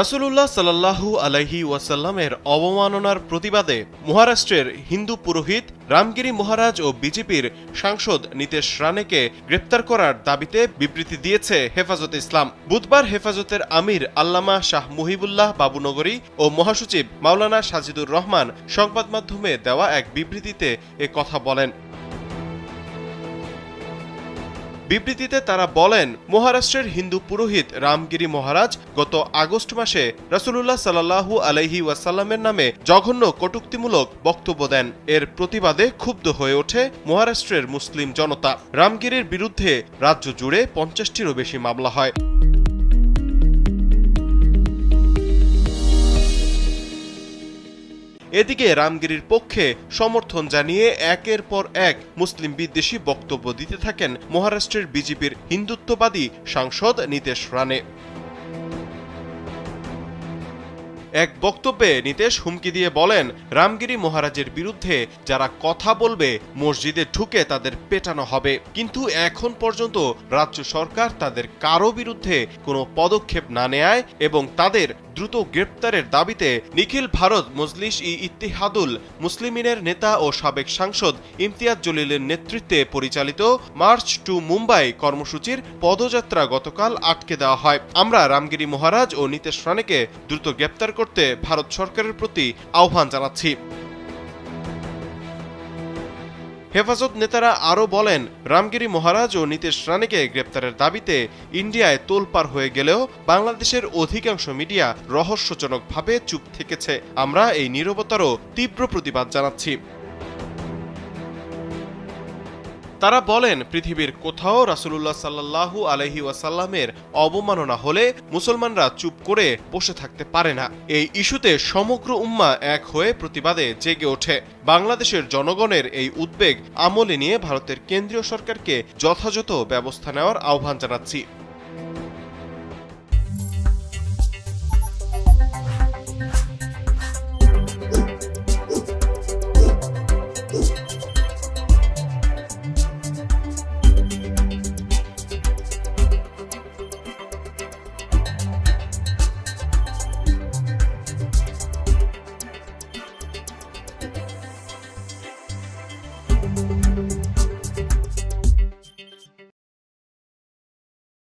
রাসূলুল্লাহ সাল্লাল্লাহু আলাইহি ওয়াসাল্লামের অবমাননার প্রতিবাদে মহারাষ্ট্রের হিন্দু পুরোহিত রামগিরি মহারাজ ও বিজেপির সাংসদ নীতেশ রানেকে গ্রেপ্তার করার দাবিতে বিবৃতি দিয়েছে হেফাজত ইসলাম। বুধবার হেফাজতের আমির আল্লামা শাহ মুহিবুল্লাহ বাবুনগরী ও মহাসচিব মাওলানা সাজিদুর রহমান সংবাদ মাধ্যমে দেওয়া এক বিবৃতিতে এ কথা বলেন। বিবৃতিতে তারা বলেন, মহারাষ্ট্রের হিন্দু পুরোহিত রামগিরি মহারাজ গত আগস্ট মাসে রাসুলুল্লাহ সাল্লাহু আলহি ওয়াসাল্লামের নামে জঘন্য কটুক্তিমূলক বক্তব্য দেন। এর প্রতিবাদে ক্ষুব্ধ হয়ে ওঠে মহারাষ্ট্রের মুসলিম জনতা। রামগিরির বিরুদ্ধে রাজ্য জুড়ে পঞ্চাশটিরও বেশি মামলা হয়। এদিকে রামগিরির পক্ষে সমর্থন জানিয়ে একের পর এক মুসলিম বিদ্বেষী বক্তব্য দিতে থাকেন মহারাষ্ট্রের বিজেপির হিন্দুত্ববাদী সাংসদ নীতেশ রানে এক বক্তব্যে নিতেশ হুমকি দিয়ে বলেন, রামগিরি মহারাজের বিরুদ্ধে যারা কথা বলবে, মসজিদে ঢুকে তাদের পেটানো হবে। কিন্তু এখন পর্যন্ত রাজ্য সরকার তাদের কারও বিরুদ্ধে কোনো পদক্ষেপ না নেয় এবং তাদের দ্রুত গ্রেপ্তারের দাবিতে নিখিল ভারত মজলিস ই ইত্তিহাদুল মুসলিমিনের নেতা ও সাবেক সাংসদ ইমতিয়াজ জলিলের নেতৃত্বে পরিচালিত মার্চ টু মুম্বাই কর্মসূচির পদযাত্রা গতকাল আটকে দেওয়া হয়। আমরা রামগিরি মহারাজ ও নীতেশ রানেকে দ্রুত গ্রেপ্তার করতে ভারত সরকারের প্রতি আহ্বান জানাচ্ছি। হেফাজত নেতারা আরও বলেন, রামগিরি মহারাজ ও নীতিশ রানীকে গ্রেপ্তারের দাবিতে ইন্ডিয়ায় তোলপার হয়ে গেলেও বাংলাদেশের অধিকাংশ মিডিয়া রহস্যজনকভাবে চুপ থেকেছে। আমরা এই নিরবতারও তীব্র প্রতিবাদ জানাচ্ছি। তারা বলেন, পৃথিবীর কোথাও রাসুলুল্লাহ সাল্লাহু আলহি ওয়াসাল্লামের অবমাননা হলে মুসলমানরা চুপ করে বসে থাকতে পারে না। এই ইস্যুতে সমগ্র উম্মা এক হয়ে প্রতিবাদে জেগে ওঠে। বাংলাদেশের জনগণের এই উদ্বেগ আমলে নিয়ে ভারতের কেন্দ্রীয় সরকারকে যথাযথ ব্যবস্থা নেওয়ার আহ্বান জানাচ্ছি। you